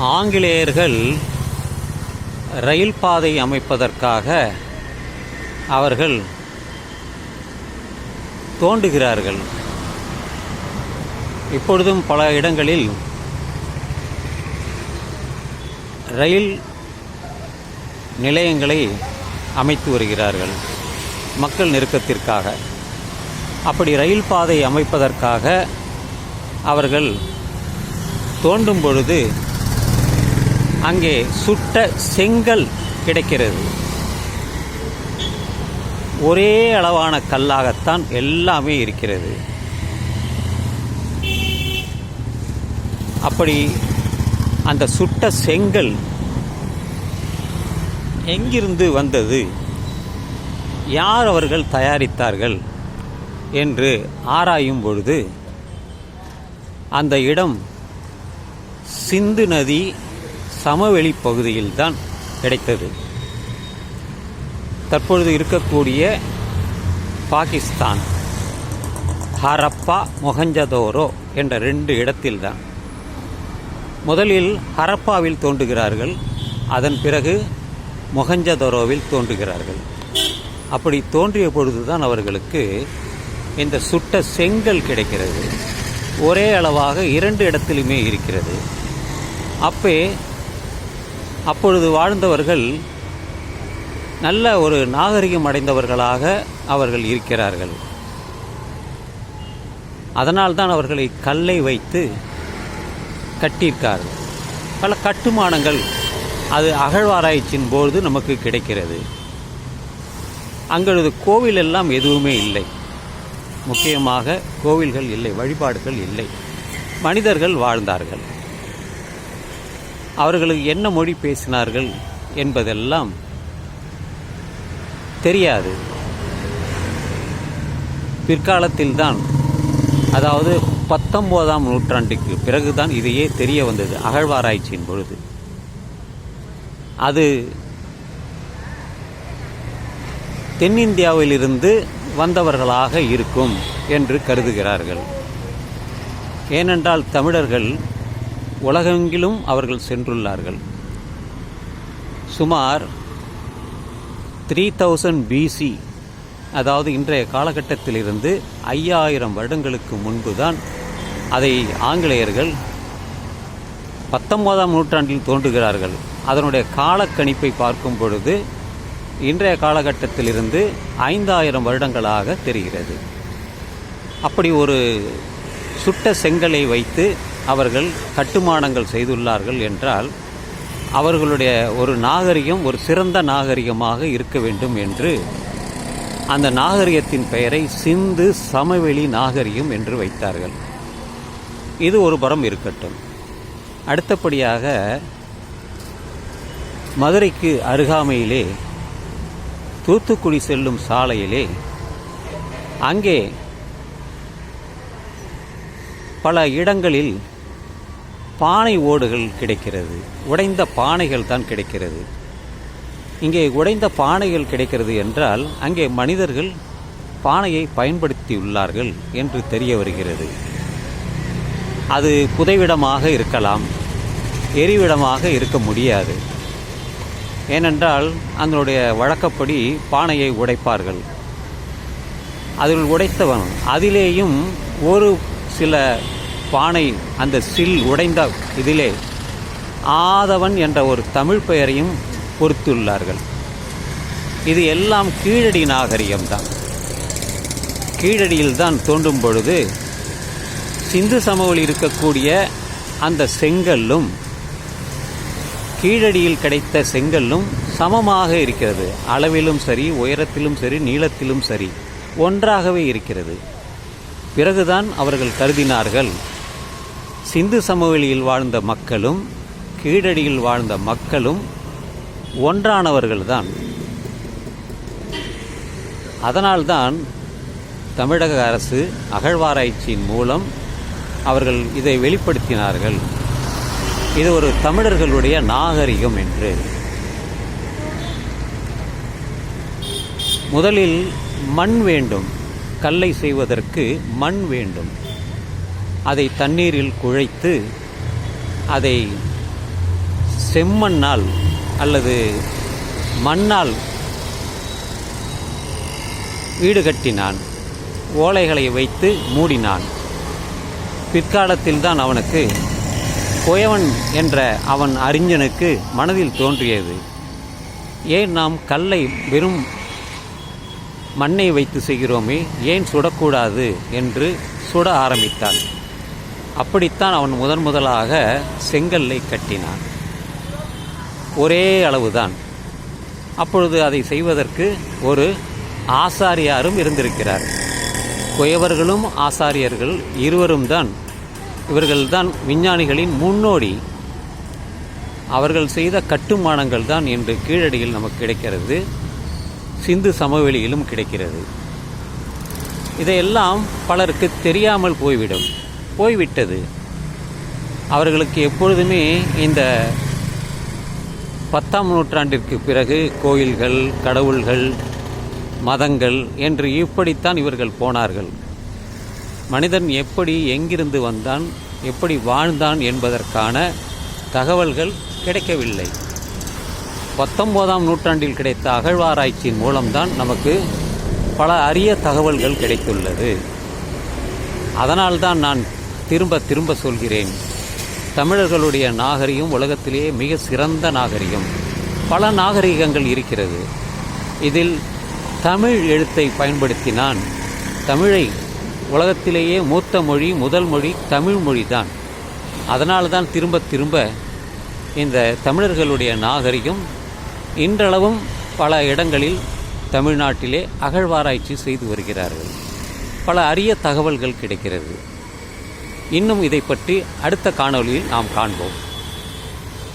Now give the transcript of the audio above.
ஆங்கிலேயர்கள் ரயில் பாதை அமைப்பதற்காக அவர்கள் தோண்டுகிறார்கள். இப்பொழுதும் பல இடங்களில் ரயில் நிலையங்களை அமைத்து வருகிறார்கள் மக்கள் நெருக்கத்திற்காக. அப்படி ரயில் பாதை அமைப்பதற்காக அவர்கள் தோண்டும் பொழுது அங்கே சுட்ட செங்கல் கிடைக்கிறது. ஒரே அளவான கல்லாகத்தான் எல்லாமே இருக்கிறது. அப்படி அந்த சுட்ட செங்கல் எங்கிருந்து வந்தது? யார் அவர்கள் தயாரித்தார்கள்? என்று ஆராயும் பொழுது அந்த இடம் சிந்து நதி சமவெளி பகுதியில்தான் கிடைத்தது. தற்பொழுது இருக்கக்கூடிய பாகிஸ்தான் ஹரப்பா மொஹஞ்சதோரோ என்ற ரெண்டு இடத்தில்தான். முதலில் ஹரப்பாவில் தோன்றுகிறார்கள் அதன் பிறகு மொஹஞ்சதோரோவில் தோன்றுகிறார்கள். அப்படி தோன்றிய பொழுதுதான் அவர்களுக்கு இந்த சுட்ட செங்கல் கிடைக்கிறது. ஒரே அளவாக இரண்டு இடத்திலுமே இருக்கிறது. அப்பே அப்பொழுது வாழ்ந்தவர்கள் நல்ல ஒரு நாகரிகம் அடைந்தவர்களாக அவர்கள் இருக்கிறார்கள். அதனால்தான் அவர்களை கல்லை வைத்து கட்டியிருக்கார்கள். பல கட்டுமானங்கள் அது அகழ்வாராய்ச்சியின் போது நமக்கு கிடைக்கிறது. அங்களது கோவில் எல்லாம் எதுவுமே இல்லை. முக்கியமாக கோவில்கள் இல்லை வழிபாடுகள் இல்லை. மனிதர்கள் வாழ்ந்தார்கள். அவர்களுக்கு என்ன மொழி பேசினார்கள் என்பதெல்லாம் தெரியாது. பிற்காலத்தில்தான் அதாவது பத்தொன்பதாம் நூற்றாண்டுக்கு பிறகுதான் இதையே தெரிய வந்தது அகழ்வாராய்ச்சியின் பொழுது. அது தென்னிந்தியாவிலிருந்து வந்தவர்களாக இருக்கும் என்று கருதுகிறார்கள். ஏனென்றால் தமிழர்கள் உலகெங்கிலும் அவர்கள் சென்றுள்ளார்கள். சுமார் த்ரீ தௌசண்ட் பிசி அதாவது இன்றைய காலகட்டத்திலிருந்து ஐயாயிரம் வருடங்களுக்கு முன்புதான் அதை ஆங்கிலேயர்கள் பத்தொன்பதாம் நூற்றாண்டில் தோன்றுகிறார்கள். அதனுடைய காலக்கணிப்பை பார்க்கும் பொழுது இன்றைய காலகட்டத்திலிருந்து ஐந்தாயிரம் வருடங்களாக தெரிகிறது. அப்படி ஒரு சுட்ட செங்கலை வைத்து அவர்கள் கட்டுமானங்கள் செய்துள்ளார்கள் என்றால் அவர்களுடைய ஒரு நாகரிகம் ஒரு சிறந்த நாகரிகமாக இருக்க வேண்டும் என்று அந்த நாகரிகத்தின் பெயரை சிந்து சமவெளி நாகரிகம் என்று வைத்தார்கள். இது ஒரு புறம் இருக்கட்டும். அடுத்தபடியாக மதுரைக்கு அருகாமையிலே தூத்துக்குடி செல்லும் சாலையிலே அங்கே பல இடங்களில் பானை ஓடுகள் கிடைக்கிறது. உடைந்த பானைகள் தான் கிடைக்கிறது. இங்கே உடைந்த பானைகள் கிடைக்கிறது என்றால் அங்கே மனிதர்கள் பானையை பயன்படுத்தியுள்ளார்கள் என்று தெரிய வருகிறது. அது புதைவிடமாக இருக்கலாம் எரிவிடமாக இருக்க முடியாது. ஏனென்றால் அதனுடைய வழக்கப்படி பானையை உடைப்பார்கள். அதில் உடைத்தவன் அதிலேயும் ஒரு சில பானை அந்த சில் உடைந்த இதிலே ஆதவன் என்ற ஒரு தமிழ் பெயரையும் பொறுத்துள்ளார்கள். இது எல்லாம் கீழடி நாகரிகம்தான் கீழடியில் தான் தோன்றும் பொழுது சிந்து சமவெளி இருக்கக்கூடிய அந்த செங்கல்லும் கீழடியில் கிடைத்த செங்கல்லும் சமமாக இருக்கிறது. அளவிலும் சரி உயரத்திலும் சரி நீளத்திலும் சரி ஒன்றாகவே இருக்கிறது. பிறகுதான் அவர்கள் கருதினார்கள் சிந்து சமவெளியில் வாழ்ந்த மக்களும் கீழடியில் வாழ்ந்த மக்களும் ஒன்றானவர்கள்தான். அதனால்தான் தமிழக அரசு அகழ்வாராய்ச்சியின் மூலம் அவர்கள் இதை வெளிப்படுத்தினார்கள். இது ஒரு தமிழர்களுடைய நாகரிகம் என்று. முதலில் மண் வேண்டும். கல்லை செய்வதற்கு மண் வேண்டும். அதை தண்ணீரில் குழைத்து அதை செம்மண்ணால் அல்லது மண்ணால் வீடு கட்டினான் ஓலைகளை வைத்து மூடினான். பிற்காலத்தில் தான் அவனுக்கு குயவன் என்ற அவன் அறிஞனுக்கு மனதில் தோன்றியது. ஏன் நாம் கல்லை வெறும் மண்ணை வைத்து செய்கிறோமே? ஏன் சுடக்கூடாது? என்று சுட ஆரம்பித்தான். அப்படித்தான் அவன் முதன் முதலாக செங்கல்லை கட்டினான். ஒரே அளவுதான். அப்பொழுது அதை செய்வதற்கு ஒரு ஆசாரியாரும் இருந்திருக்கிறார். குயவர்களும் ஆசாரியர்கள் இருவரும் தான். இவர்கள்தான் விஞ்ஞானிகளின் முன்னோடி. அவர்கள் செய்த கட்டுமானங்கள் தான் இன்று கீழடியில் நமக்கு கிடைக்கிறது. சிந்து சமவெளியிலும் கிடைக்கிறது. இதையெல்லாம் பலருக்கு தெரியாமல் போய்விடும். போய்விட்டது. அவர்களுக்கு எப்பொழுதுமே இந்த பத்தாம் நூற்றாண்டிற்கு பிறகு கோயில்கள் கடவுள்கள் மதங்கள் என்று இப்படித்தான் இவர்கள் போனார்கள். மனிதன் எப்படி எங்கிருந்து வந்தான் எப்படி வாழ்ந்தான் என்பதற்கான தகவல்கள் கிடைக்கவில்லை. பத்தொன்பதாம் நூற்றாண்டில் கிடைத்த அகழ்வாராய்ச்சியின் மூலம்தான் நமக்கு பல அரிய தகவல்கள் கிடைத்துள்ளது. அதனால்தான் நான் திரும்ப திரும்ப சொல்கிறேன். தமிழர்களுடைய நாகரிகம் உலகத்திலேயே மிக சிறந்த நாகரிகம். பல நாகரிகங்கள் இருக்கிறது. இதில் தமிழ் எழுத்தை பயன்படுத்தினான். தமிழை உலகத்திலேயே மூத்த மொழி முதல் மொழி தமிழ் மொழி தான் அதனால தான் திரும்ப திரும்ப இந்த தமிழர்களுடைய நாகரிகம் இன்றளவும் பல இடங்களில் தமிழ்நாட்டிலே அகழ்வாராய்ச்சி செய்து வருகிறார்கள். பல அரிய தகவல்கள் கிடைக்கிறது. இன்னும் இதை பற்றி அடுத்த காணொளியில் நாம் காண்போம்.